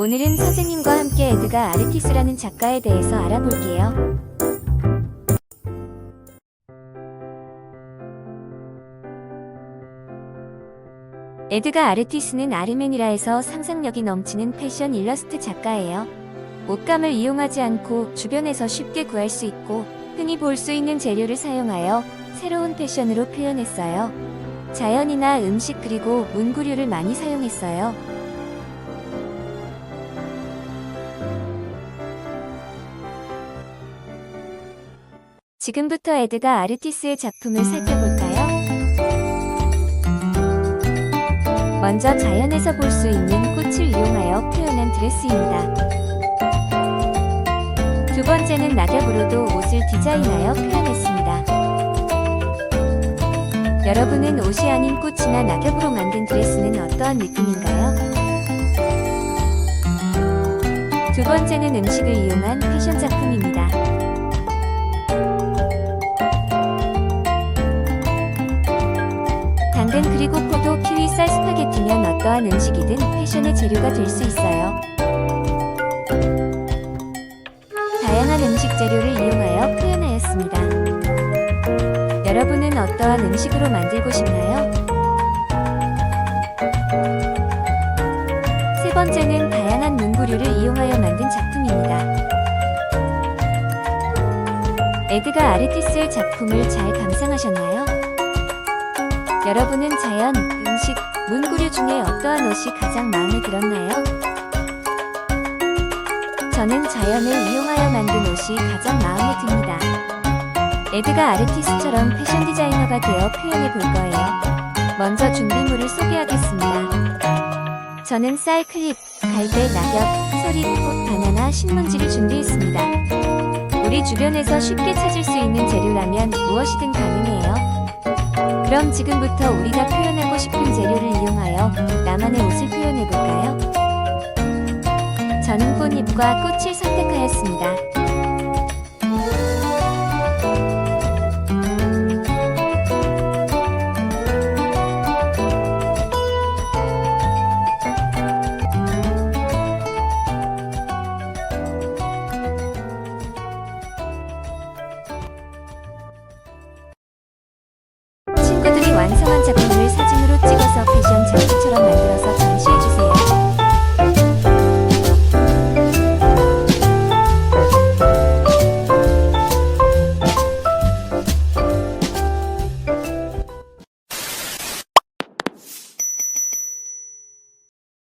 오늘은 선생님과 함께 에드가 아르티스라는 작가에 대해서 알아볼게요. 에드가 아르티스는 아르메니라에서 상상력이 넘치는 패션 일러스트 작가예요. 옷감을 이용하지 않고 주변에서 쉽게 구할 수 있고 흔히 볼 수 있는 재료를 사용하여 새로운 패션으로 표현했어요. 자연이나 음식 그리고 문구류를 많이 사용했어요. 지금부터 에드가 아르티스의 작품을 살펴볼까요? 먼저 자연에서 볼 수 있는 꽃을 이용하여 표현한 드레스입니다. 두 번째는 낙엽으로도 옷을 디자인하여 표현했습니다. 여러분은 옷이 아닌 꽃이나 낙엽으로 만든 드레스는 어떠한 느낌인가요? 두 번째는 음식을 이용한 패션 작품입니다. 당근 그리고 포도, 키위, 쌀, 스파게티면 어떠한 음식이든 패션의 재료가 될 수 있어요. 다양한 음식 재료를 이용하여 표현하였습니다. 여러분은 어떠한 음식으로 만들고 싶나요? 세 번째는 다양한 문구류를 이용하여 만든 작품입니다. 에드가 아르티스의 작품을 잘 감상하셨나요? 여러분은 자연, 음식, 문구류 중에 어떠한 옷이 가장 마음에 들었나요? 저는 자연을 이용하여 만든 옷이 가장 마음에 듭니다. 에드가 아르티스처럼 패션 디자이너가 되어 표현해 볼 거예요. 먼저 준비물을 소개하겠습니다. 저는 쌀 클립, 갈대, 낙엽, 소리, 꽃, 바나나, 신문지를 준비했습니다. 우리 주변에서 쉽게 찾을 수 있는 재료라면 무엇이든 가능해요. 그럼 지금부터 우리가 표현하고 싶은 재료를 이용하여 나만의 옷을 표현해 볼까요? 저는 꽃잎과 꽃을 선택하였습니다. 번째 방송에서